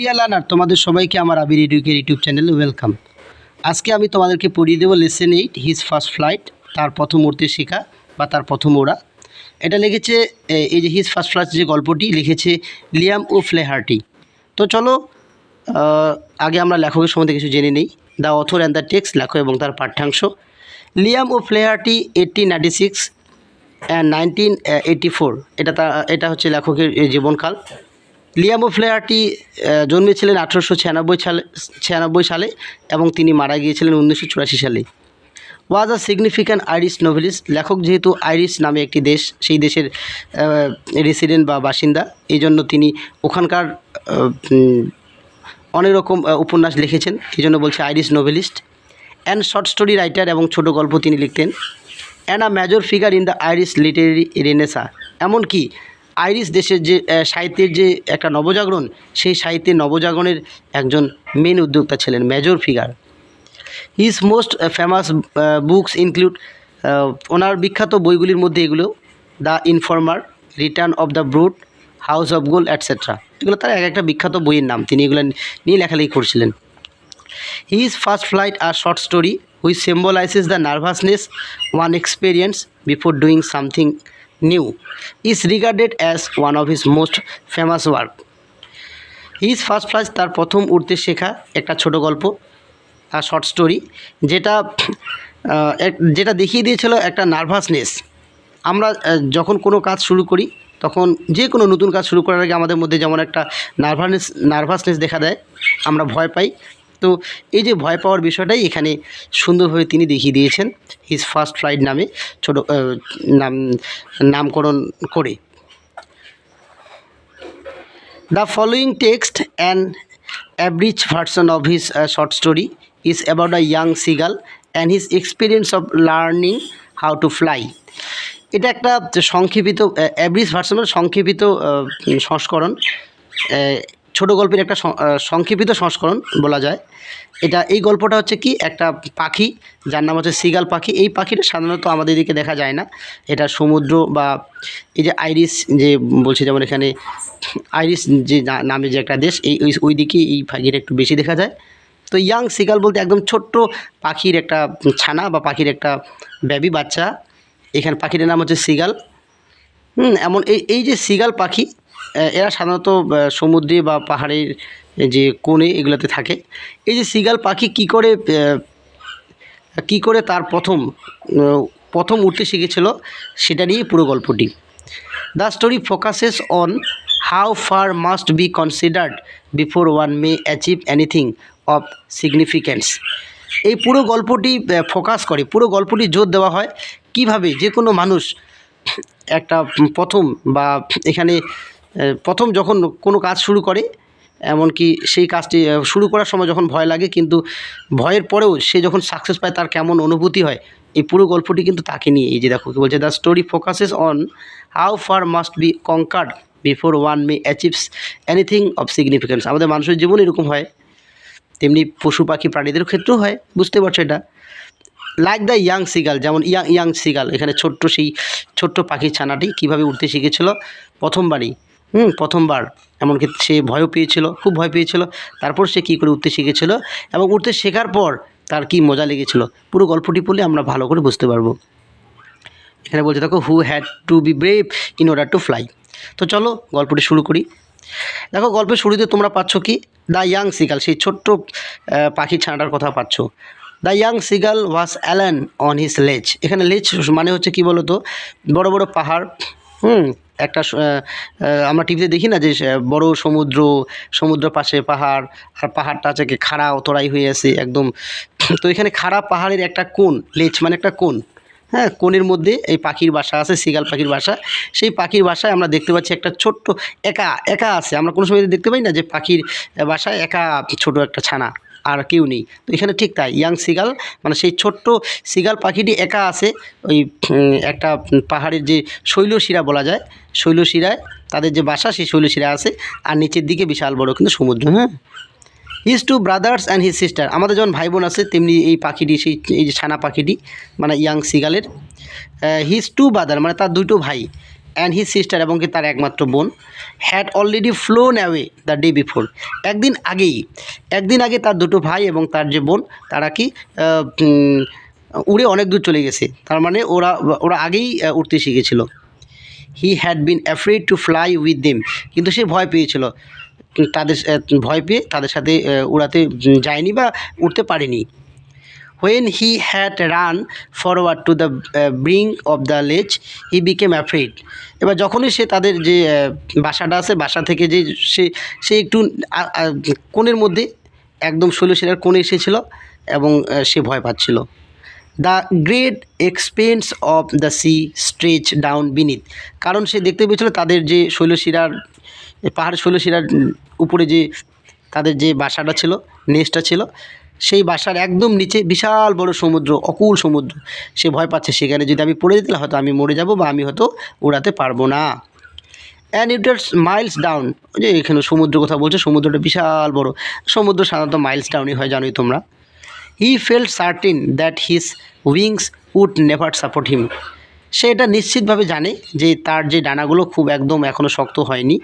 Deer learner তোমাদের সবাইকে আমার আবির এডুকের ইউটিউব চ্যানেলে ওয়েলকাম আজকে আমি তোমাদেরকে পড়িয়ে দেবো lesson eight his first flight তার প্রথম উড়তে শেখা বা তার প্রথম ওড়া। এটা লিখেছে এই যে হিজ ফার্স্ট ফ্লাইট যে গল্পটি, লিখেছে লিয়াম ও ফ্লেহার্টি তো চলো আগে আমরা লেখকের সম্বন্ধে কিছু জেনে নিই। The author and the text লেখক এবং তার পাঠ্যাংশ। Liam O'Flaherty eighteen ninety six nineteen eighty four এটা তা, এটা হচ্ছে লেখকের জীবনকাল। লিয়ামো ফ্লেয়ারটি জন্মেছিলেন আঠেরোশো ছিয়ানব্বই সালে ছিয়ানব্বই সালে এবং তিনি মারা গিয়েছিলেন উনিশশো চুরাশি সালে। Was a significant Irish novelist লেখক যেহেতু আইরিশ নামে একটি দেশ, সেই দেশের রেসিডেন্ট বা বাসিন্দা এই জন্য তিনি ওখানকার অনেক রকম উপন্যাস লিখেছেন এই জন্য বলছে Irish novelist and short story writer এবং ছোট গল্প তিনি লিখতেন। And a major figure in the Irish literary renaissance এমনকি আইরিশ দেশের যে সাহিত্যের যে একটা নবজাগরণ, সেই সাহিত্যের নবজাগরণের একজন মেন উদ্যোক্তা ছিলেন major figure. His most famous books include ওনার বিখ্যাত বইগুলির মধ্যে এগুলো the informer return of the brute house of gold etcetera এগুলো তার এক একটা বিখ্যাত বইয়ের নাম, তিনি এগুলো নিয়ে লেখালেখি করছিলেন। His first flight, a short story, which symbolizes the nervousness one experience before doing something new, is regarded as one of his most famous work. His first flight তার প্রথম উড়তে শেখা একটা ছোট গল্প আর শর্ট স্টোরি যেটা যেটা দেখিয়ে দিয়েছিল একটা নার্ভাসনেস আমরা যখন কোনো কাজ শুরু করি, তখন যে কোনো নতুন কাজ শুরু করার আগে আমাদের মধ্যে যেমন একটা নার্ভাসনেস নার্ভাসনেস দেখা দেয়, আমরা ভয় পাই তো এই যে ভয় পাওয়ার বিষয়টাই এখানে সুন্দরভাবে তিনি দেখিয়ে দিয়েছেন হিজ ফার্স্ট ফ্লাইট নামে, ছোটো নাম, নামকরণ করে। The following text and অ্যাভরিজ version of his short story is about a young seagull and his experience of learning how to fly এটা একটা সংক্ষিপিত অ্যাভরিজ ভার্সন সংক্ষেপিত সংস্করণ ছোট গল্পের একটা সংক্ষেপিত সংস্করণ বলা যায়। এটা, এই গল্পটা হচ্ছে কি? একটা পাখি, যার নাম হচ্ছে সিগাল পাখি। এই পাখিটা সাধারণত আমাদের এদিকে দেখা যায় না। এটা সমুদ্র বা এই যে আইরিশ যে বলছি, যেমন এখানে আইরিশ যে নামে যে একটা দেশ, এই, ওই- দিকে এই পাখিটা একটু বেশি দেখা যায়। তো ইয়াং সিগাল বলতে একদম ছোট্ট পাখির একটা ছানা বা পাখির একটা বেবি বাচ্চা। এখানে পাখিটার নাম হচ্ছে সিগাল। হুম, এমন, এই এই যে সিগাল পাখি এরা সাধারণত সমুদ্রে বা পাহাড়ের যে কোণে এগুলোতে থাকে। এই যে সিগাল পাখি কি করে কি করে তার প্রথম প্রথম উঠতে শিখেছিল, সেটা নিয়ে পুরো গল্পটি। The story focuses on how far must be considered before one may achieve anything of significance এই পুরো গল্পটি ফোকাস করে। পুরো গল্পটি জোর দেওয়া হয়, কীভাবে যে কোনো মানুষ একটা প্রথম বা এখানে প্রথম যখন কোনো কাজ শুরু করে, এমনকি সেই কাজটি শুরু করার সময় যখন ভয় লাগে, কিন্তু ভয়ের পরেও সে যখন সাকসেস পায়, তার কেমন অনুভূতি হয়, এই পুরো গল্পটি কিন্তু তাকে নিয়ে, এই যে দেখো কি বলছে the story focuses on how far must be conquered before one may achieves anything of significance আমাদের মানুষের জীবন এরকম হয়, তেমনি পশু পাখি প্রাণীদের ক্ষেত্রেও হয়, বুঝতে পারছ এটা? লাইক দ্য ইয়াং সিগাল যেমন ইয়াং ইয়াং সিগাল এখানে ছোট্ট সেই ছোট্ট পাখির ছানাটি কীভাবে উঠতে শিখেছিল প্রথমবারই। হুম, প্রথমবার। এমনকি সে ভয়ও পেয়েছিল, খুব ভয় পেয়েছিল। তারপর সে কী করে উঠতে শিখেছিল এবং উঠতে শেখার পর তার কি মজা লেগেছিল, পুরো গল্পটি পড়লে আমরা ভালো করে বুঝতে পারব। এখানে বলছে, দেখো who had to be brave in order to fly তো চলো, গল্পটি শুরু করি। দেখো, গল্পের শুরুতে তোমরা পাচ্ছ কি? দ্য ইয়াং সিগাল সেই ছোট্ট পাখি ছানাটার কথা পাচ্ছ। The young seagull was alone on his ledge এখানে লেজ মানে হচ্ছে কি বলতো? বড় বড় পাহাড়, হুম একটা আমরা টিভিতে দেখি না যে বড় সমুদ্র সমুদ্র পাশে পাহাড়, আর পাহাড়টা আছে কি খাড়া অতরাই হয়ে আছে একদম। তো এখানে খাড়া পাহাড়ের একটা কোণ, লেজ মানে একটা কোণ। হ্যাঁ কোণের মধ্যে এই পাখির বাসা আছে সিগাল পাখির বাসা। সেই পাখির বাসায় আমরা দেখতে পাচ্ছি একটা ছোট্ট একা একা আছে। আমরা কোনো সময় দেখতে পাই না যে পাখির বাসায় একা ছোট একটা ছানা। আর কেউ নেই। তো এখানে ঠিক তাই, ইয়াং সিগাল মানে সেই ছোট্ট সিগাল পাখিটি একা আছে, ওই একটা পাহাড়ের যে শৈলশিরা বলা যায়, শৈলশিরায়, তাদের যে বাসা সেই শৈলশিরা আছে, আর নিচের দিকে বিশাল বড় কিন্তু সমুদ্র হ্যাঁ? His two brothers and his sister আমাদের যেমন ভাই বোন আছে, তেমনি এই পাখিটি, সেই, এই যে ছানা পাখিটি মানে ইয়াং সিগালের হিজ টু ব্রাদার মানে তার দুটো ভাই। অ্যান্ড হিজ সিস্টার এবং কি তার একমাত্র বোন had already flown away the day before একদিন আগেই, একদিন আগে তার দুটো ভাই এবং তার যে বোন, তারা কি উড়ে অনেক দূর চলে গেছে। তার মানে ওরা ওরা আগেই উঠতে শিখেছিল। He had been afraid to fly with them কিন্তু সে ভয় পেয়েছিল। তাদের ভয় পেয়ে তাদের সাথে উড়াতে যায়নি বা উঠতে পারেনি। When he had run forward to the brink of the ledge he became afraid এবার যখনই সে তাদের যে বাসাটা আছে, বাসা থেকে যে সে সে একটু কোণের মধ্যে একদম ষোলোশিরার কোণে এসেছিল এবং সে ভয় পাচ্ছিল। The great expanse of the sea stretch down beneath কারণ সে দেখতে পেয়েছিল তাদের যে শৈলশিরার পাহাড় শৈলশিরার উপরে যে তাদের যে বাসাটা ছিল নেস্টটা ছিল সেই বাসার একদম নিচে বিশাল বড় সমুদ্র, অকুল সমুদ্র। সে ভয় পাচ্ছে, সেখানে যদি আমি পড়ে যেতে হয়তো আমি মরে যাব বা আমি হয়তো উড়াতে পারব না। অ্যান্ড ইট মাইলস ডাউন যে এখানে সমুদ্র কথা বলছে, সমুদ্রটা বিশাল বড়। সমুদ্র সাধারণত মাইলস ডাউনই হয়, জানোই তোমরা। He felt certain that his wings would never support him সে এটা নিশ্চিতভাবে জানে যে তার যে ডানাগুলো খুব একদম এখনও শক্ত হয়নি।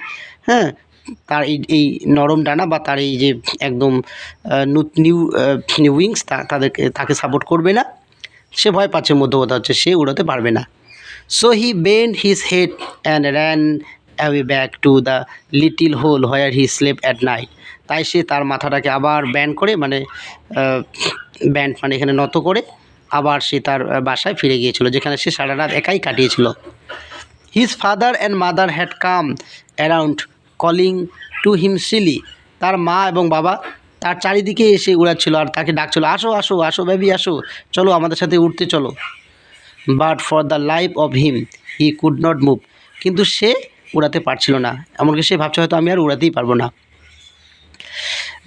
হ্যাঁ তার এই এই নরম ডানা বা তার এই যে একদম নিউ নিউ উইংস তাদেরকে, তাকে সাপোর্ট করবে না। সে ভয় পাচ্ছে মধ্য কথা হচ্ছে, সে উড়াতে পারবে না। So he bent his head and ran away back to the little hole where he slept at night তাই সে তার মাথাটাকে আবার ব্যান্ড করে মানে ব্যান্ড মানে এখানে নত করে, আবার সে তার বাসায় ফিরে গিয়েছিল, যেখানে সে সারা রাত একাই কাটিয়েছিল। His father and mother had come around calling to him silly তার মা এবং বাবা তার চারিদিকে এসে উড়াচ্ছিল আর তাকে ডাকছিল, আসো আসো আসো বেবি আসো, চলো আমাদের সাথে উঠতে চলো। But for the life of him he could not move কিন্তু সে উড়াতে পারছিল না। এমনকি সে ভাবছে হয়তো আমি আর উড়াতেই পারব না।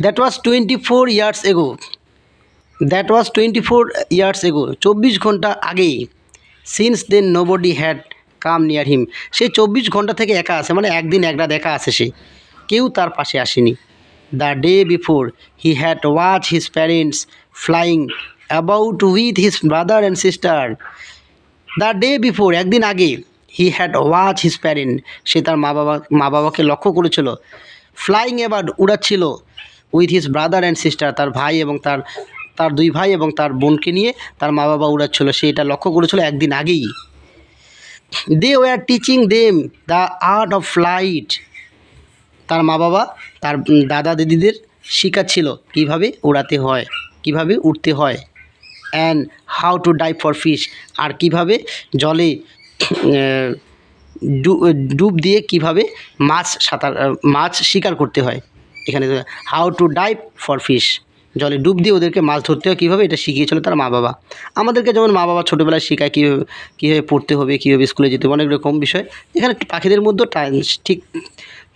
That was twenty four years ago that was twenty four years ago চব্বিশ ঘণ্টা আগেই since then nobody had come near him সে চব্বিশ ঘণ্টা থেকে একা আছে মানে একদিন এক রাত একা আছে সে। কেউ তার পাশে আসেনি। The day before he had watch his parents flying about with his brother and sister the day before একদিন আগে he had watch his parent সে তার মা বাবা, মা বাবাকে লক্ষ্য করেছিল। ফ্লাইং এবার উড়াচ্ছিল with his brother and sister তার ভাই এবং তার তার দুই ভাই এবং তার বোনকে নিয়ে। তার মা বাবা উড়াচ্ছিল, সে এটা লক্ষ্য করেছিল একদিন আগেই। They were teaching them the art of flight তার মা বাবা তার দাদা দিদিদের শেখাচ্ছিল কীভাবে উড়াতে হয়, কীভাবে উঠতে হয় and how to dive for fish আর কীভাবে জলে ডুব দিয়ে কীভাবে মাছ সাঁতার, মাছ শিকার করতে হয়। এখানে how to dive for fish জলে ডুব দিয়ে ওদেরকে মাছ ধরতে হয়। কীভাবে? এটা শিখিয়েছিল তার মা বাবা। আমাদেরকে যেমন মা বাবা ছোটোবেলায় শেখায় কীভাবে কীভাবে পড়তে হবে, কীভাবে স্কুলে যেতে হবে, অনেক রকম বিষয়। এখানে পাখিদের মধ্যে ঠিক,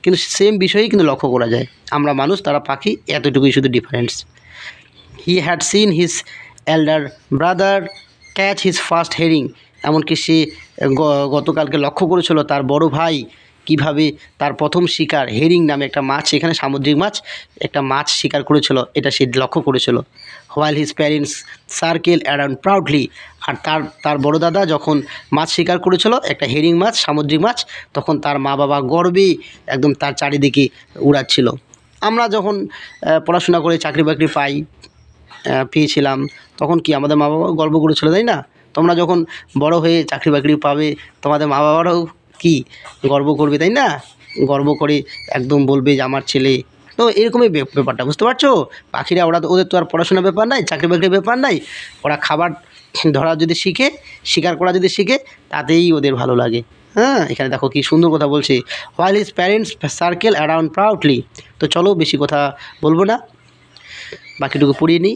কিন্তু সেম বিষয়েই কিন্তু লক্ষ্য করা যায়। আমরা মানুষ, তারা পাখি, এতটুকুই শুধু difference he had seen his elder brother catch his first herring এমনকি সে গতকালকে লক্ষ্য করেছিল তার বড় ভাই কীভাবে তার প্রথম শিকার হেরিং নামে একটা মাছ, এখানে সামুদ্রিক মাছ, একটা মাছ শিকার করেছিল, এটা সে লক্ষ্য করেছিল। While his parents circle around proudly আর তার তার বড় দাদা যখন মাছ শিকার করেছিল, একটা হেরিং মাছ, সামুদ্রিক মাছ, তখন তার মা বাবা গর্বে একদম তার চারিদিকে উড়াচ্ছিল। আমরা যখন পড়াশোনা করে চাকরি বাকরি পাই পেয়েছিলাম, তখন কি আমাদের মা বাবা গর্ব করেছিল, তাই না? তোমরা যখন বড় হয়ে চাকরি বাকরি পাবে, তোমাদের মা বাবারাও কি গর্ব করবে, তাই না? গর্ব করে একদম বলবে যে, আমার ছেলে। তো এরকমই ব্যাপারটা, বুঝতে পারছ? পাখিরা, ওরা ওদের তো আর পড়াশোনার ব্যাপার নাই, চাকরি বাকরির ব্যাপার নাই। ওরা খাবার ধরা যদি শিখে, শিকার করা যদি শিখে, তাতেই ওদের ভালো লাগে। হ্যাঁ এখানে দেখো কি সুন্দর কথা বলছে। While his parents circle around proudly তো চলো, বেশি কথা বলব না। বাকিটুকু পড়িয়ে নিই।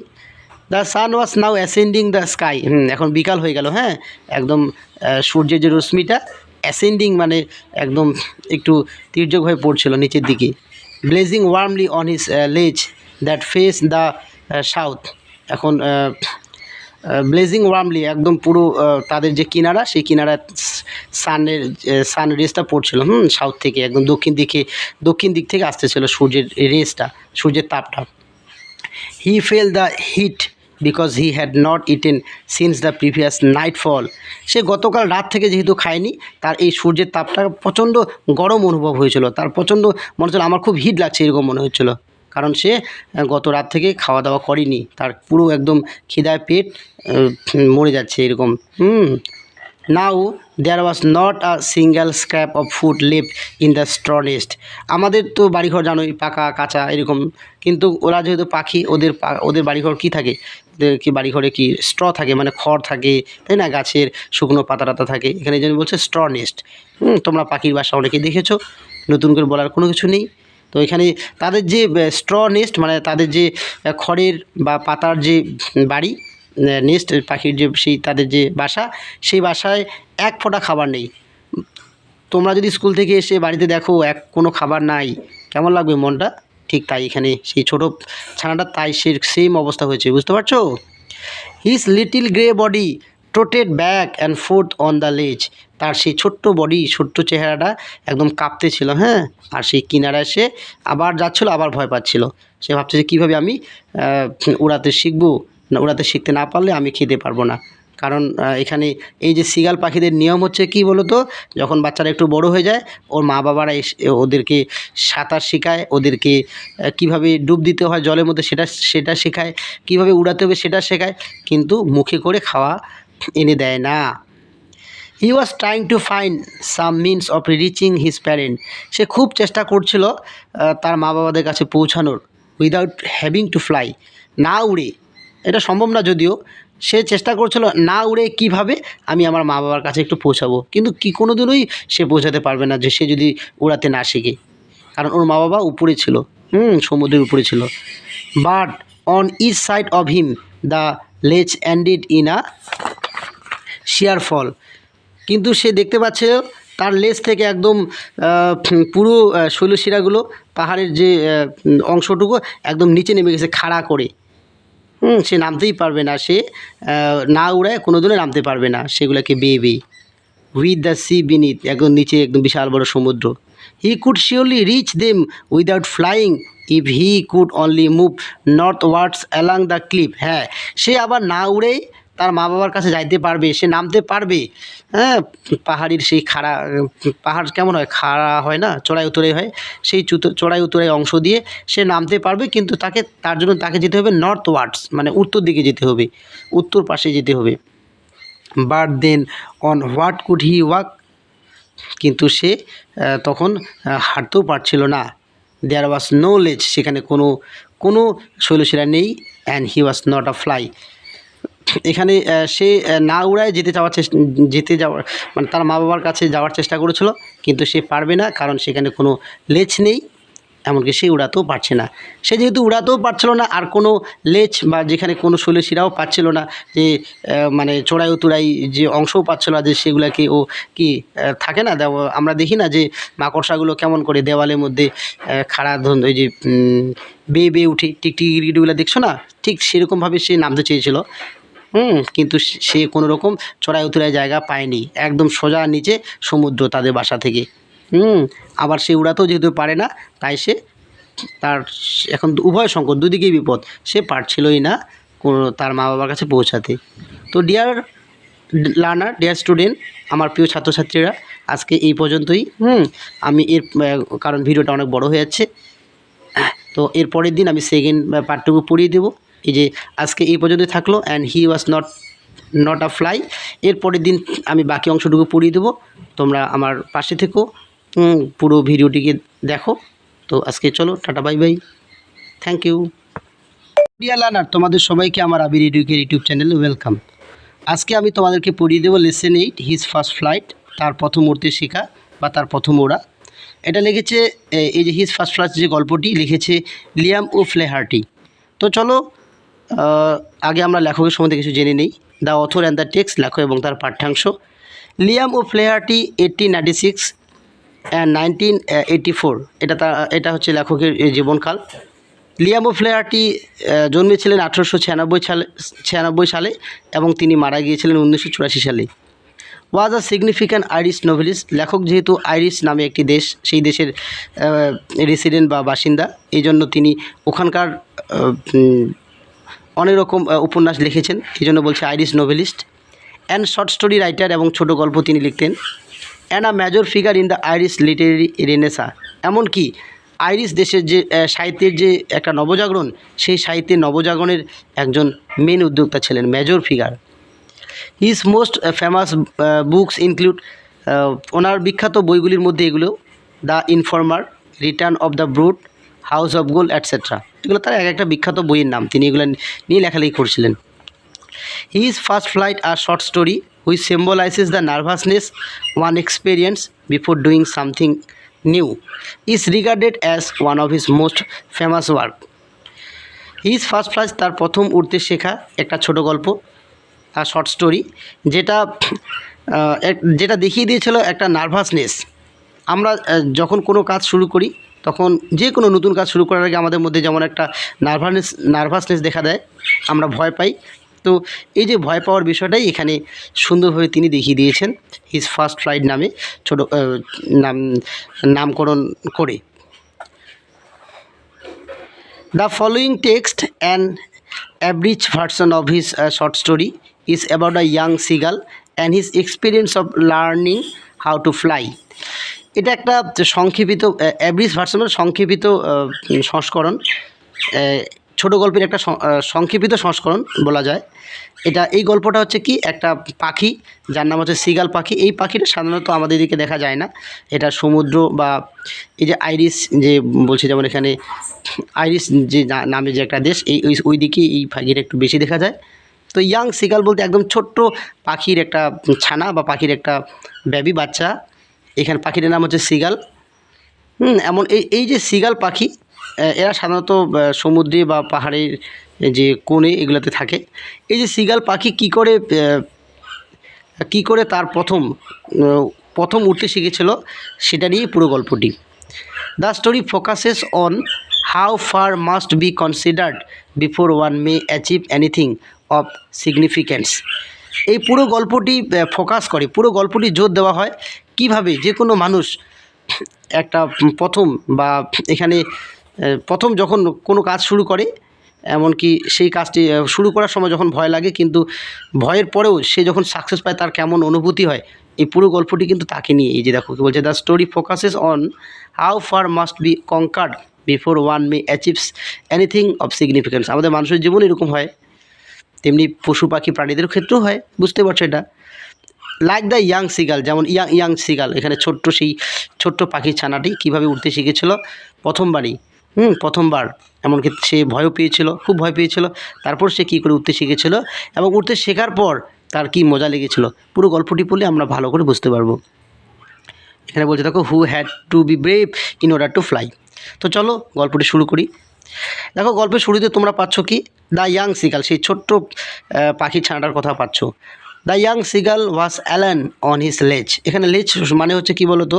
The sun was now ascending the sky এখন বিকাল হয়ে গেল হ্যাঁ? একদম সূর্যের যে রশ্মিটা অ্যাসেন্ডিং মানে একদম একটু তির্যক হয়ে পড়ছিল নিচের দিকে। Blazing warmly on his ledge that face the south এখন ব্লেজিং ওয়ার্মলি একদম পুরো তাদের যে কিনারা, সেই কিনারা সানের সান রেসটা পড়ছিল, হুম সাউথ থেকে, একদম দক্ষিণ দিকে, দক্ষিণ দিক থেকে আসতেছিল সূর্যের রেসটা সূর্যের তাপটা। He felt the heat because he had not eaten since the previous nightfall সে গতকাল রাত থেকে যেহেতু খায়নি, তার এই সূর্যের তাপটা প্রচণ্ড গরম অনুভব হয়েছিল। তার প্রচণ্ড মনে হচ্ছিল, আমার খুব হিট লাগছে এরকম মনে হচ্ছিল। কারণ সে গত রাত থেকে খাওয়া দাওয়া করেনি। তার পুরো একদম খিদায় পেট মরে যাচ্ছে এরকম। হুম। Now there was not a single scrap of food left in the strongest আমাদের তো বাড়িঘর জানোই, পাকা, কাঁচা, এরকম। কিন্তু ওরা যেহেতু পাখি, ওদের ওদের বাড়িঘর কী থাকে? কি বাড়িঘরে কি স্ট্র থাকে মানে খড় থাকে, তাই না? গাছের শুকনো পাতা টাতা থাকে। এখানে যেন বলছে স্ট্র নেস্ট। তোমরা পাখির বাসা অনেকে দেখেছ। নতুন করে বলার কোনো কিছু নেই। তো এখানে তাদের যে স্ট্র নেস্ট মানে তাদের যে খড়ের বা পাতার যে বাড়ি নেস্ট পাখির যে, সেই তাদের যে বাসা, সেই বাসায় এক ফোঁটা খাবার নেই। তোমরা যদি স্কুল থেকে এসে বাড়িতে দেখো এক কোনো খাবার নাই, কেমন লাগবে মনটা? ঠিক তাই এখানে সেই ছোটো ছানাটা তাই সে সেম অবস্থা হয়েছে, বুঝতে পারছ? His little grey body toted back and forth on the ledge তার সেই ছোট্ট বডি ছোট্ট চেহারাটা একদম কাঁপতে ছিল হ্যাঁ? আর সেই কিনারায় এসে আবার যাচ্ছিল, আবার ভয় পাচ্ছিল। সে ভাবছে যে কীভাবে আমি উড়াতে শিখব? না, উড়াতে শিখতে না পারলে আমি খেতে পারব না। কারণ এখানে এই যে সিগাল পাখিদের নিয়ম হচ্ছে কি বলতো? যখন বাচ্চারা একটু বড় হয়ে যায়, ওর মা বাবারা ওদেরকে সাঁতার শেখায়, ওদেরকে কীভাবে ডুব দিতে হয় জলের মধ্যে সেটা সেটা শেখায়, কীভাবে উড়াতে হবে সেটা শেখায়, কিন্তু মুখে করে খাওয়া এনে দেয় না। He was trying to find some means of reaching his parent সে খুব চেষ্টা করছিল তার মা বাবাদের কাছে পৌঁছানোর উইদাউট হ্যাভিং টু ফ্লাই না উড়ে। এটা সম্ভব না যদিও সে চেষ্টা করছিল না উড়ে কীভাবে আমি আমার মা বাবার কাছে একটু পৌঁছাবো। কিন্তু কি কোনো দিনই সে পৌঁছাতে পারবে না যে সে যদি উড়াতে না শিখে। কারণ ওর মা বাবা উপরে ছিল। হুম, সমুদ্রের উপরে ছিল। But on each side of him the ledge ended in a sheer fall কিন্তু সে দেখতে পাচ্ছে তার লেজ থেকে একদম পুরো শৈলশিরাগুলো, পাহাড়ের যে অংশটুকু একদম নিচে নেমে গেছে খাড়া করে। সে নামতেই পারবে না, সে না উড়ায় কোনো দিনও নামতে পারবে না, সেগুলোকে baby. With the sea beneath একদম নিচে, একদম বিশাল বড় সমুদ্র। He could surely reach them without flying if he could only move northwards along the cliff হ্যাঁ সে আবার না উড়েই তার মা বাবার কাছে যাইতে পারবে, সে নামতে পারবে। হ্যাঁ পাহাড়ির সেই খাড়া, পাহাড় কেমন হয়? খাড়া হয় না? চড়াই উতরাই হয়। সেই চড়াই উতরাই অংশ দিয়ে সে নামতে পারবে, কিন্তু তাকে, তার জন্য তাকে যেতে হবে নর্থ ওয়ার্ডস মানে উত্তর দিকে যেতে হবে, উত্তর পাশে যেতে হবে। But then on what could he walk কিন্তু সে তখন হাঁটতেও পারছিল না। দেয়ার ওয়াজ নো লেজ সেখানে কোনো কোনো শৈলশিরা নেই and he was not a fly এখানে সে না উড়ায় যেতে যাওয়ার চেষ্টা, যেতে যাওয়ার মানে তার মা বাবার কাছে যাওয়ার চেষ্টা করেছিল, কিন্তু সে পারবে না, কারণ সেখানে কোনো লেজ নেই, এমনকি সে উড়াতেও পারছে না। সে যেহেতু উড়াতেও পারছিল না, আর কোনো লেজ বা যেখানে কোনো শৈলশিরাও পাচ্ছিল না, যে মানে চড়াই উতুরাই যে অংশও পাচ্ছিল না, যে সেগুলাকে ও কি থাকে না আমরা দেখি না যে মাকড়সাগুলো কেমন করে দেওয়ালের মধ্যে খাড়া ওই যে বেয়ে বেয়ে উঠে টিকটিকিগুলো দেখছ না? ঠিক সেরকমভাবে সে নামতে চেয়েছিল। হুম, কিন্তু সে কোনো রকম চড়াই উতরাই জায়গা পায়নি। একদম সোজা নিচে সমুদ্র তাদের বাসা থেকে। হুম, আবার সে উড়াতেও যেহেতু পারে না, তাই সে তার এখন উভয় সংকট, দুদিকেই বিপদ। সে পারছিলই না কোনো তার মা বাবার কাছে পৌঁছাতে। তো ডিয়ার লার্নার ডিয়ার স্টুডেন্ট আমার প্রিয় ছাত্রছাত্রীরা, আজকে এই পর্যন্তই। হুম, আমি এর কারণ ভিডিওটা অনেক বড় হয়ে যাচ্ছে। তো এর পরের দিন আমি সেকেন্ড পার্টটুকু পড়িয়ে দেবো। এই যে আজকে এই পর্যন্ত থাকল and he was not not a fly এর পরের দিন আমি বাকি অংশটুকু পড়িয়ে দেবো। তোমরা আমার পাশে থেকো। পুরো ভিডিওটিকে দেখো। তো আজকে চলো, tata bye bye thank you dear learner তোমাদের সবাইকে আমার আবির এডুকের ইউটিউব চ্যানেলে ওয়েলকাম আজকে আমি তোমাদেরকে পড়িয়ে দেবো lesson eight his first flight তার প্রথম উড়তে শেখা বা তার প্রথম ওড়া। এটা লিখেছে এই যে হিজ ফার্স্ট ফ্লাইট যে গল্পটি লিখেছে লিয়াম ও ফ্লেহার্টি। তো চলো আগে আমরা লেখকের সম্বন্ধে কিছু জেনে নিই। The author and the text লেখক এবং তার পাঠ্যাংশ। Liam O Flaherty eighteen ninety six and nineteen eighty four এটা তা, এটা হচ্ছে লেখকের জীবনকাল। লিয়াম ও ফ্লেয়ারটি জন্মেছিলেন আঠেরোশো ছিয়ানব্বই সালে ছিয়ানব্বই সালে এবং তিনি মারা গিয়েছিলেন উনিশশো চুরাশি সালে। Was a significant Irish novelist লেখক যেহেতু আইরিশ নামে একটি দেশ, সেই দেশের রেসিডেন্ট বা বাসিন্দা। এই জন্য তিনি ওখানকার অনেক রকম উপন্যাস লিখেছেন এই জন্য বলছে, Irish novelist. And short story writer এবং ছোট গল্প তিনি লিখতেন। And a major figure in the Irish literary renaissance. এমনকি আইরিশ দেশের যে সাহিত্যের যে একটা নবজাগরণ, সেই সাহিত্যের নবজাগরণের একজন মেন উদ্যোক্তা ছিলেন major figure. His most famous books include ওনার বিখ্যাত বইগুলির মধ্যে এগুলো, the informer, return of the brute, house of gold etcetera এগুলো তার এক একটা বিখ্যাত বইয়ের নাম। তিনি এগুলো নিয়ে লেখালেখি করছিলেন। His first flight R short story which symbolises the nervousness one experience before doing something new is regarded as one of his most famous work his first flight তার প্রথম উড়তে শেখা একটা ছোট গল্প আর শর্ট স্টোরি যেটা যেটা দেখিয়ে দিয়েছিল একটা নার্ভাসনেস আমরা যখন কোনো কাজ শুরু করি তখন যে কোনো নতুন কাজ শুরু করার আগে আমাদের মধ্যে যেমন একটা নার্ভাসনেস নার্ভাসনেস দেখা দেয়, আমরা ভয় পাই তো এই যে ভয় পাওয়ার বিষয়টাই এখানে সুন্দরভাবে তিনি দেখিয়ে দিয়েছেন হিজ ফার্স্ট ফ্লাইট নামে, ছোট নাম, নামকরণ করে the following text and abridged version of his short story is is a a seagull and and experience of learning how to fly. এটা একটা সংক্ষেপিত অ্যাব্রিজ ভার্সনের সংক্ষেপিত সংস্করণ। ছোট গল্পের একটা সংক্ষেপিত সংস্করণ বলা যায়। এটা, এই গল্পটা হচ্ছে কি? একটা পাখি, যার নাম হচ্ছে সিগাল পাখি। এই পাখিটা সাধারণত আমাদের দিকে দেখা যায় না। এটা সমুদ্র বা এই যে আইরিশ যে বলছে যেমন এখানে আইরিশ যে নামে যে একটা দেশ, এই, ওই- দিকে এই পাখিটা একটু বেশি দেখা যায়। তো ইয়াং সিগাল বলতে একদম ছোট্ট পাখির একটা ছানা বা পাখির একটা বেবি বাচ্চা এখানে পাখিটার নাম হচ্ছে সিগাল। হুম, এমন এই এই যে সিগাল পাখি এরা সাধারণত সমুদ্রে বা পাহাড়ের যে কোণে এগুলোতে থাকে। এই যে সিগাল পাখি কি করে কি করে তার প্রথম প্রথম উঠতে শিখেছিল, সেটা নিয়ে পুরো গল্পটি। The story focuses on how fear must be considered before one may achieve anything of significance এই পুরো গল্পটি ফোকাস করে, পুরো গল্পটি জোর দেওয়া হয় কীভাবে যে কোনো মানুষ একটা প্রথম বা এখানে প্রথম যখন কোনো কাজ শুরু করে, এমনকি সেই কাজটি শুরু করার সময় যখন ভয় লাগে, কিন্তু ভয়ের পরেও সে যখন সাকসেস পায়, তার কেমন অনুভূতি হয়, এই পুরো গল্পটি কিন্তু তাকে নিয়ে, এই যে দেখো, বলছে the story focuses on how fear must be conquered before one may achieves anything of significance আমাদের মানুষের জীবন এরকম হয়, তেমনি পশু পাখি প্রাণীদের ক্ষেত্রেও হয়, বুঝতে পারছ এটা? লাইক দ্য ইয়াং সিগাল যেমন ইয়াং ইয়াং সিগাল এখানে ছোট্ট সেই ছোট্ট পাখির ছানাটি কীভাবে উঠতে শিখেছিল? প্রথমবারই, হুম, প্রথমবার, এমনকি সে ভয়ও পেয়েছিল, খুব ভয় পেয়েছিল। তারপর সে কী করে উঠতে শিখেছিল এবং উঠতে শেখার পর তার কি মজা লেগেছিল? পুরো গল্পটি পড়লে আমরা ভালো করে বুঝতে পারব। এখানে বলছে, দেখো who had to be brave in order to fly তো চলো, গল্পটি শুরু করি। দেখো, গল্পের শুরুতে তোমরা পাচ্ছ কি? দ্য ইয়াং সিগাল সেই ছোট্ট পাখির ছানাটার কথা পাচ্ছ। The young seagull was alone on his ledge. এখানে লেজ মানে হচ্ছে কি বলতো?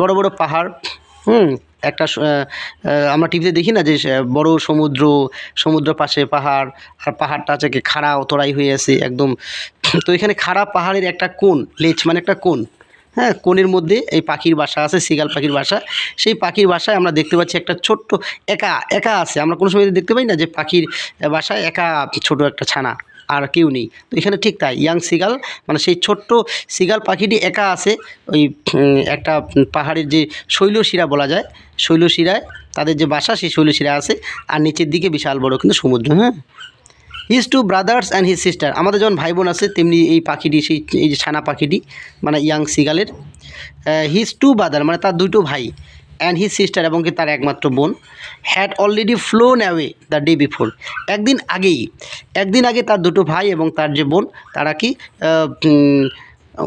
বড় বড় পাহাড়, হুম, একটা আমরা টিভিতে দেখি না যে, বড় সমুদ্র সমুদ্র পাশে পাহাড়, আর পাহাড়টা আছে কি খাড়া অতরাই হয়ে আছে একদম। তো এখানে খাড়া পাহাড়ের একটা কোণ, লেজ মানে একটা কোণ। হ্যাঁ কোণের মধ্যে এই পাখির বাসা আছে, সিগাল পাখির বাসা। সেই পাখির বাসায় আমরা দেখতে পাচ্ছি একটা ছোট্ট একা একা আছে। আমরা কোনো সময় দেখতে পাই না যে পাখির বাসায় একা ছোট একটা ছানা। আর কেউ নেই। তো এখানে ঠিক তাই, ইয়াং সিগাল মানে সেই ছোট্ট সিগাল পাখিটি একা আছে, ওই একটা পাহাড়ের যে শৈলশিরা বলা যায়, শৈলশিরায়, তাদের যে বাসা সেই শৈলশিরা আছে, আর নিচের দিকে বিশাল বড় কিন্তু সমুদ্র হ্যাঁ। His two brothers and his sister আমাদের যেমন ভাই বোন আছে, তেমনি এই পাখিটি, সেই, এই যে ছানা পাখিটি মানে ইয়াং সিগালের হিজ টু ব্রাদার মানে তার দুটো ভাই। অ্যান্ড হিজ সিস্টার এবং কি তার একমাত্র বোন had already flown away the day before একদিন আগেই, একদিন আগে তার দুটো ভাই এবং তার যে বোন, তারা কি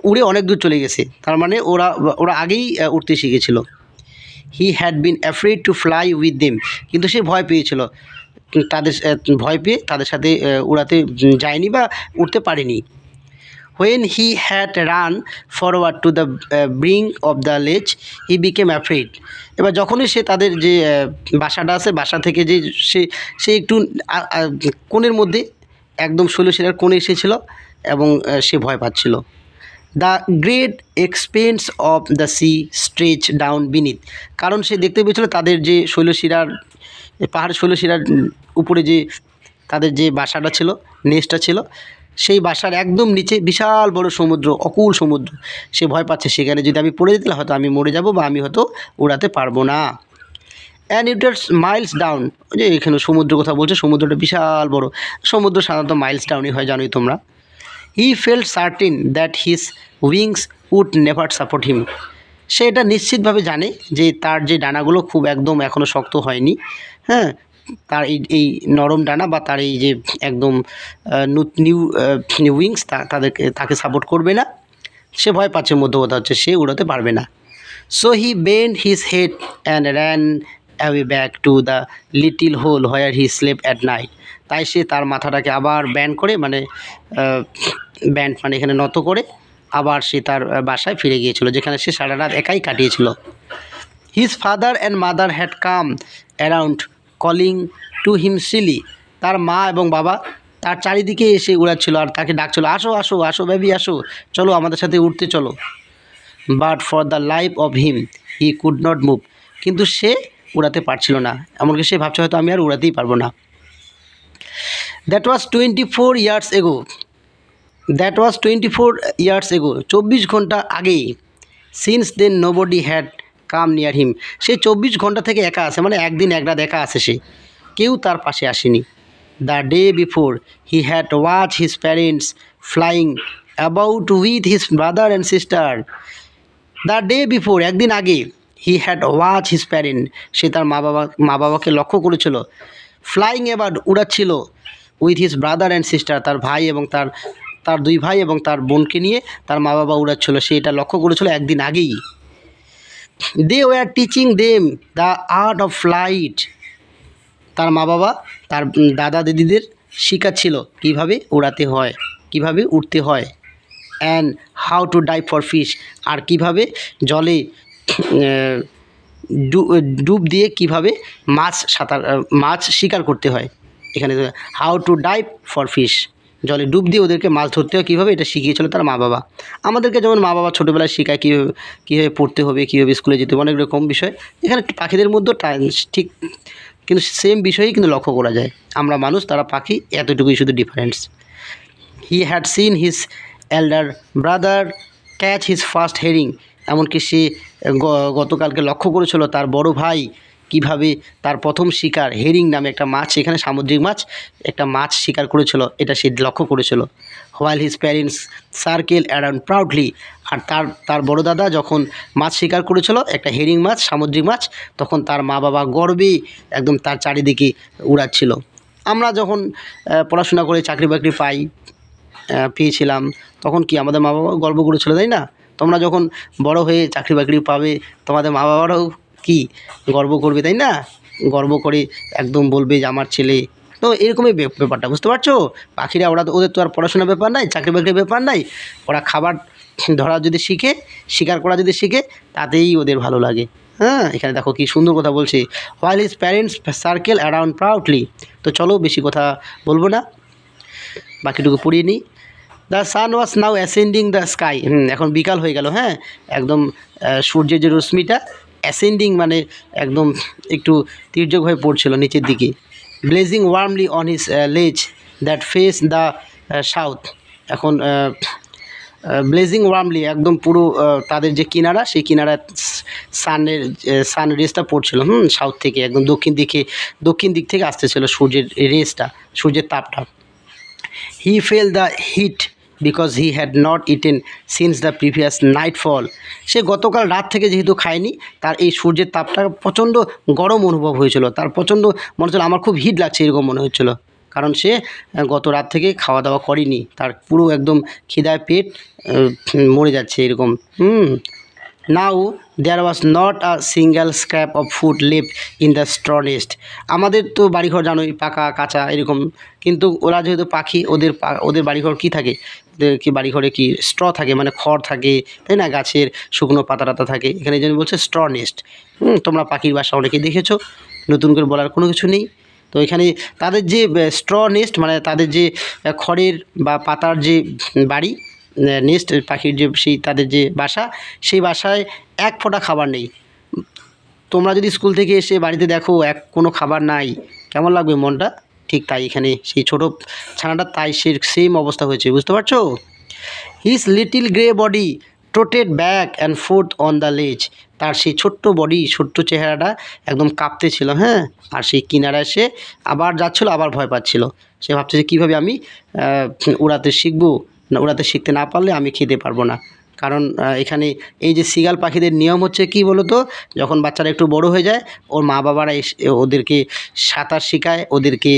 উড়ে অনেক দূর চলে গেছে। তার মানে ওরা ওরা আগেই উঠতে শিখেছিল। He had been afraid to fly with them কিন্তু সে ভয় পেয়েছিল। তাদের ভয় পেয়ে তাদের সাথে উড়াতে যায়নি বা উঠতে পারেনি। When he had run forward to the brink of the ledge he became afraid এবার যখনই সে তাদের যে বাসাটা আছে, বাসা থেকে যে সে সে একটু কোণের মধ্যে, একদম শৈলশিলার কোণে এসেছিল এবং সে ভয় পাচ্ছিল। The great expanse of the sea stretch down beneath কারণ সে দেখতে পেয়েছিল তাদের যে শৈলশিরার পাহাড় শৈলশিরার উপরে যে তাদের যে বাসাটা ছিল নেস্টটা ছিল সেই বাসার একদম নিচে বিশাল বড় সমুদ্র, অকুল সমুদ্র। সে ভয় পাচ্ছে, সেখানে যদি আমি পড়ে যেতে, হয়তো আমি মরে যাব বা আমি হয়তো উড়াতে পারব না। And it it's miles down যে এখানে সমুদ্র কথা বলছে, সমুদ্রটা বিশাল বড়। সমুদ্র সাধারণত মাইলস ডাউনই হয়, জানোই তোমরা। He felt certain that his wings would never support him সে এটা নিশ্চিতভাবে জানে যে তার যে ডানাগুলো খুব একদম এখনও শক্ত হয়নি। হ্যাঁ তার এই নরম ডানা বা তার এই যে একদম নিউ নিউ উইংস তাদেরকে, তাকে সাপোর্ট করবে না। সে ভয় পাচ্ছে মধ্য কথা হচ্ছে, সে উড়াতে পারবে না। So he bent his head and ran away back to the little hole where he slept at night তাই সে তার মাথাটাকে আবার ব্যান্ড করে মানে ব্যান্ড মানে এখানে নত করে, আবার সে তার বাসায় ফিরে গিয়েছিল, যেখানে সে সারা রাত একাই কাটিয়েছিল। His father and mother had come around calling to him shrilly তার মা এবং বাবা তার চারিদিকে এসে উড়াচ্ছিল আর তাকে ডাকছিল, আসো আসো আসো বেবি আসো, চলো আমাদের সাথে উঠতে চলো। But for the life of him he could not move কিন্তু সে উড়াতে পারছিল না। এমনকি সে ভাবছে হয়তো আমি আর উড়াতেই পারব না। That was twenty four years ago that was twenty four years ago চব্বিশ ঘণ্টা আগেই। Since then nobody had come near him সে চব্বিশ ঘণ্টা থেকে একা আছে মানে একদিন এক রাত একা আছে সে। কেউ তার পাশে আসেনি। The day before he had watch his parents flying about with his brother and sister the day before একদিন আগে he had watch his parent সে তার মা বাবা, মা বাবাকে লক্ষ্য করেছিল। ফ্লাইং এবার উড়াচ্ছিল with his brother and sister তার ভাই এবং তার তার দুই ভাই এবং তার বোনকে নিয়ে। তার মা বাবা উড়াচ্ছিল, সে এটা লক্ষ্য করেছিল একদিন আগেই। They were teaching them the art of flight তার মা বাবা তার দাদা দিদিদের শেখাচ্ছিল কীভাবে উড়াতে হয়, কীভাবে উঠতে হয় and how to dive for fish আর কীভাবে জলে ডুব দিয়ে কীভাবে মাছ সাঁতার, মাছ শিকার করতে হয়। এখানে how to dive for fish জলে ডুব দিয়ে ওদেরকে মাছ ধরতে হয়। কীভাবে? এটা শিখিয়েছিল তার মা বাবা আমাদেরকে যেমন মা বাবা ছোটোবেলায় শেখায় কীভাবে কীভাবে পড়তে হবে, কীভাবে স্কুলে যেতে হবে, অনেক রকম বিষয়। এখানে পাখিদের মধ্যে ঠিক, কিন্তু সেম বিষয়েই কিন্তু লক্ষ্য করা যায়। আমরা মানুষ, তারা পাখি, এতটুকুই শুধু difference he had seen his elder brother catch his first herring এমনকি সে গতকালকে লক্ষ্য করেছিল তার বড় ভাই কীভাবে তার প্রথম শিকার হেরিং নামে একটা মাছ, এখানে সামুদ্রিক মাছ, একটা মাছ শিকার করেছিল, এটা সে লক্ষ্য করেছিল। While his parents circle around proudly আর তার তার বড় দাদা যখন মাছ শিকার করেছিল, একটা হেরিং মাছ, সামুদ্রিক মাছ, তখন তার মা বাবা গর্বে একদম তার চারিদিকে উড়াচ্ছিল। আমরা যখন পড়াশোনা করে চাকরি বাকরি পাই পেয়েছিলাম, তখন কি আমাদের মা বাবা গর্ব করেছিল, তাই না? তোমরা যখন বড় হয়ে চাকরি বাকরি পাবে, তোমাদের মা বাবারাও কি গর্ব করবে, তাই না? গর্ব করে একদম বলবে যে আমার ছেলে। তো এরকমই ব্যাপারটা, বুঝতে পারছ? পাখিরা, ওরা ওদের তো আর পড়াশোনার ব্যাপার নাই চাকরি বাকরির ব্যাপার নাই। ওরা খাবার ধরা যদি শিখে, শিকার করা যদি শিখে, তাতেই ওদের ভালো লাগে। হ্যাঁ এখানে দেখো কি সুন্দর কথা বলছে। While his parents circle around proudly তো চলো, বেশি কথা বলব না। বাকিটুকু পড়িয়ে নিই। The sun was now ascending the sky এখন বিকাল হয়ে গেল হ্যাঁ? একদম সূর্যের যে রশ্মিটা অ্যাসেন্ডিং মানে একদম একটু তীর্যক হয়ে পড়ছিল নিচের দিকে। Blazing warmly on his ledge that face the south এখন ব্লেজিং ওয়ার্মলি একদম পুরো তাদের যে কিনারা, সেই কিনারা সানের সান রেসটা পড়ছিল, হুম সাউথ থেকে, একদম দক্ষিণ দিকে, দক্ষিণ দিক থেকে আসতেছিল সূর্যের রেসটা সূর্যের তাপটা। He felt the heat because he had not eaten since the previous nightfall সে গতকাল রাত থেকে যেহেতু খায়নি, তার এই সূর্যের তাপটা প্রচণ্ড গরম অনুভব হয়েছিল। তার প্রচণ্ড মনে হচ্ছিল, আমার খুব হিট লাগছে এরকম মনে হচ্ছিল। কারণ সে গত রাত থেকে খাওয়া দাওয়া করেনি। তার পুরো একদম খিদায় পেট মরে যাচ্ছে এরকম। হুম। Now there was not a single scrap of food left in the strongest আমাদের তো বাড়িঘর জানোই, পাকা, কাঁচা, এরকম। কিন্তু ওরা যেহেতু পাখি, ওদের ওদের বাড়িঘর কি থাকে? কি বাড়িঘরে কি স্ট্র থাকে? মানে খড় থাকে, তাই না? গাছের শুকনো পাতা টাতা থাকে। এখানে যেন বলছে স্ট্র নেস্ট হুম, তোমরা পাখির বাসা অনেকেই দেখেছ। নতুন করে বলার কোনো কিছু নেই। তো এখানে তাদের যে স্ট্র নেস্ট মানে তাদের যে খড়ের বা পাতার যে বাড়ি নেস্ট পাখির যে সেই তাদের যে বাসা, সেই বাসায় এক ফোঁটা খাবার নেই। তোমরা যদি স্কুল থেকে এসে বাড়িতে দেখো এক কোনো খাবার নাই, কেমন লাগবে মনটা? ঠিক তাই এখানে সেই ছোটো ছানাটা তাই সে সেম অবস্থা হয়েছে, বুঝতে পারছ? His little grey body toted back and forth on the ledge তার সেই ছোট্ট বডি ছোট্ট চেহারাটা একদম কাঁপতে ছিল হ্যাঁ? আর সেই কিনারায় সে আবার যাচ্ছিল, আবার ভয় পাচ্ছিল। সে ভাবছে যে কীভাবে আমি উড়াতে শিখব? না উড়াতে শিখতে না পারলে আমি খেতে পারব না। কারণ এখানে এই যে সিগাল পাখিদের নিয়ম হচ্ছে কি বলতো? যখন বাচ্চারা একটু বড় হয়ে যায়, ওর মা বাবারা ওদেরকে সাঁতার শেখায়, ওদেরকে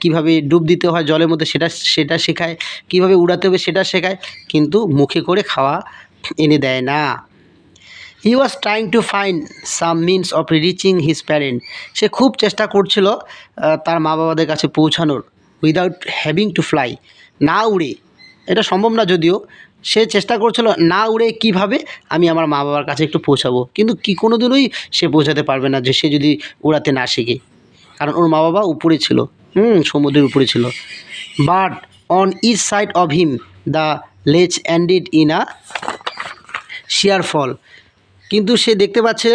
কীভাবে ডুব দিতে হয় জলের মধ্যে সেটা সেটা শেখায়, কীভাবে উড়াতে হবে সেটা শেখায়, কিন্তু মুখে করে খাওয়া এনে দেয় না। He was trying to find some means of reaching his parent সে খুব চেষ্টা করছিল তার মা বাবাদের কাছে পৌঁছানোর উইদাউট হ্যাভিং টু ফ্লাই না উড়ে এটা সম্ভব না যদিও। সে চেষ্টা করছিল, না উড়ে কীভাবে আমি আমার মা বাবার কাছে একটু পৌঁছাবো। কিন্তু কি কোনো দিনই সে পৌঁছাতে পারবে না যে সে যদি উড়াতে না শিখে। কারণ ওর মা বাবা উপরে ছিল। হুম, সমুদ্রের উপরে ছিল। But on each side of him the ledge ended in a sheer fall কিন্তু সে দেখতে পাচ্ছে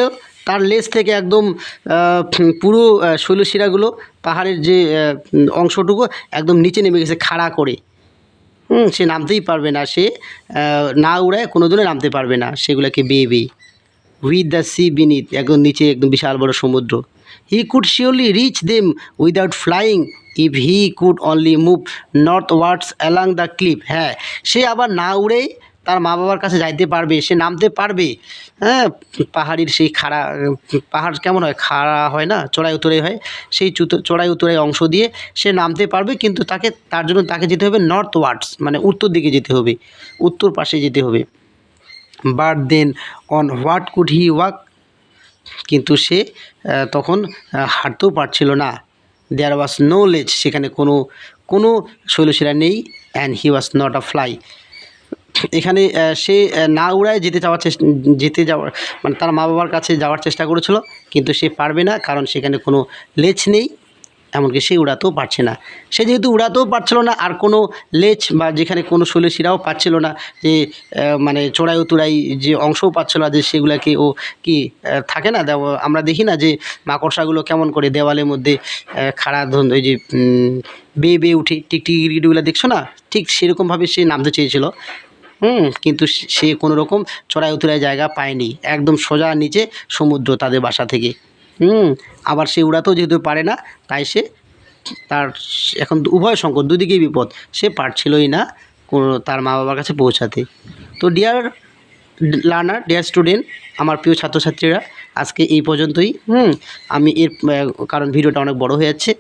তার লেজ থেকে একদম পুরো শৈলশিরাগুলো, পাহাড়ের যে অংশটুকু একদম নিচে নেমে গেছে খাড়া করে। সে নামতেই পারবে না। সে না উড়ায় কোনো দিনও নামতে পারবে না। সেগুলোকে বেয়ে উইথ দ্য সি বিনিথ একদম নিচে, একদম বিশাল বড় সমুদ্র। He could surely reach them without flying if he could only move northwards along the cliff হ্যাঁ সে আবার না উড়েই তার মা বাবার কাছে যাইতে পারবে, সে নামতে পারবে। হ্যাঁ পাহাড়ির সেই খাড়া, পাহাড় কেমন হয়? খাড়া হয় না? চড়াই উতরাই হয়। সেই চড়াই উতরাই অংশ দিয়ে সে নামতে পারবে, কিন্তু তাকে, তার জন্য তাকে যেতে হবে নর্থ ওয়ার্ডস মানে উত্তর দিকে যেতে হবে, উত্তর পাশে যেতে হবে। But then on what could he walk কিন্তু সে তখন হাঁটতেও পারছিল না। দেয়ার ওয়াজ নো লেজ সেখানে কোনো কোনো শৈলশিরা নেই and he was not a fly এখানে সে না উড়ায় যেতে যাওয়ার চেষ্টা যেতে যাওয়ার মানে তার মা বাবার কাছে যাওয়ার চেষ্টা করেছিল, কিন্তু সে পারবে না, কারণ সেখানে কোনো লেজ নেই, এমনকি সে উড়াতেও পারছে না। সে যেহেতু উড়াতেও পারছিল না, আর কোনো লেজ বা যেখানে কোনো শৈলশিরাও পাচ্ছিল না, যে মানে চড়াই উতুড়াই যে অংশও পাচ্ছিল না, যে সেগুলাকে ও কি থাকে না আমরা দেখি না যে মাকড়সাগুলো কেমন করে দেওয়ালের মধ্যে খাড়া ধন, ওই যে বেয়ে বেয়ে উঠে টিকটিকিগুলো দেখছ না? ঠিক সেরকমভাবে সে নামতে চেয়েছিল। হুম, কিন্তু সে- কোনো রকম চড়াই উতরাই জায়গা পায়নি। একদম সোজা নিচে সমুদ্র তাদের বাসা থেকে। হুম, আবার সে উড়াতেও যেহেতু পারে না, তাই সে তার এখন উভয় সংকট, দুদিকেই বিপদ। সে পারছিলই না কোনো তার মা বাবার কাছে পৌঁছাতে। তো ডিয়ার লার্নার ডিয়ার স্টুডেন্ট আমার প্রিয় ছাত্রছাত্রীরা, আজকে এই পর্যন্তই। হুম, আমি এর, কারণ ভিডিওটা অনেক বড় হয়ে যাচ্ছে।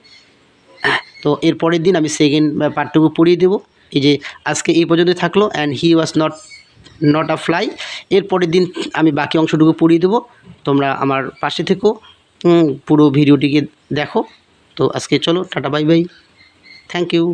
তো এর পরের দিন আমি সেকেন্ড পার্টটুকু পড়িয়ে দেবো। এই যে আজকে এই পর্যন্ত থাকল and he was not not a fly এর পরের দিন আমি বাকি অংশটুকু পড়িয়ে দেবো। তোমরা আমার পাশে থেকো। পুরো ভিডিওটিকে দেখো। তো আজকে চলো, টাটা বাই বাই থ্যাংক ইউ